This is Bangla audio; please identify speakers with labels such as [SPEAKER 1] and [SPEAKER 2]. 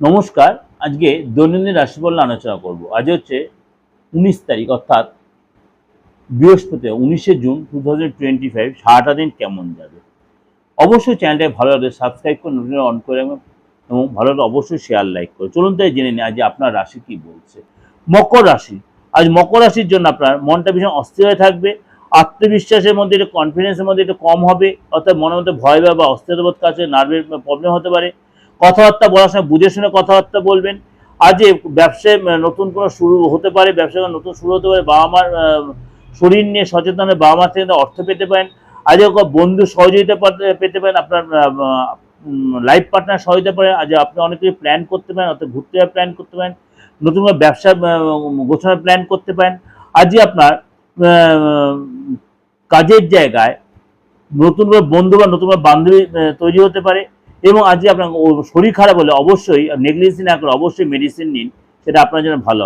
[SPEAKER 1] নমস্কার, আজকে দৈনন্দিন রাশিফল আলোচনা করব। আজ হচ্ছে উনিশ তারিখ, অর্থাৎ বৃহস্পতি, উনিশে June two thousand twenty five সারাটা দিন কেমন যাবে? অবশ্যই চ্যানেলটাকে ভালো লাগলে সাবস্ক্রাইব করে নোটিফিকেশন অন করে এবং ভালো লাগলে অবশ্যই শেয়ার লাইক করে। চলুন তাই জেনে নিই আজ আপনার রাশি কি বলছে। মকর রাশি, আজ মকর রাশির জন্য আপনার মনটা ভীষণ অস্থির হয়ে থাকবে, আত্মবিশ্বাসের মধ্যে একটু কনফিডেন্সের মধ্যে একটু কম হবে, অর্থাৎ মনের মধ্যে ভয় বা অস্থিরতা বোধ কাছে নার্ভের প্রবলেম হতে পারে। কথাবার্তা বলার সময় বুঝে শুনে কথাবার্তা বলবেন। আজ এ ব্যবসায় নতুন কোনো শুরু হতে পারে ব্যবসা নতুন শুরু হতে পারে, বাবা মার শরীর নিয়ে সচেতন হয়ে বাবা মার থেকে অর্থ পেতে পারেন। আজ বন্ধু সহযোগিতা পেতে পারেন, আপনার লাইফ পার্টনার সহযোগিতা পারেন। আজ আপনি অনেক কিছু প্ল্যান করতে পারেন, অর্থাৎ ঘুরতে যাওয়ার প্ল্যান করতে পারেন, নতুন কোনো ব্যবসা গোছানোর প্ল্যান করতে পারেন। আজই আপনার কাজের জায়গায় নতুন করে বন্ধু বা নতুন করে বান্ধবী তৈরি হতে পারে এবং আজকে আপনার শরীর খারাপ হলে অবশ্যই, নেগলিজেন্সি না করে অবশ্যই মেডিসিন নিন, সেটা আপনার জন্য ভালো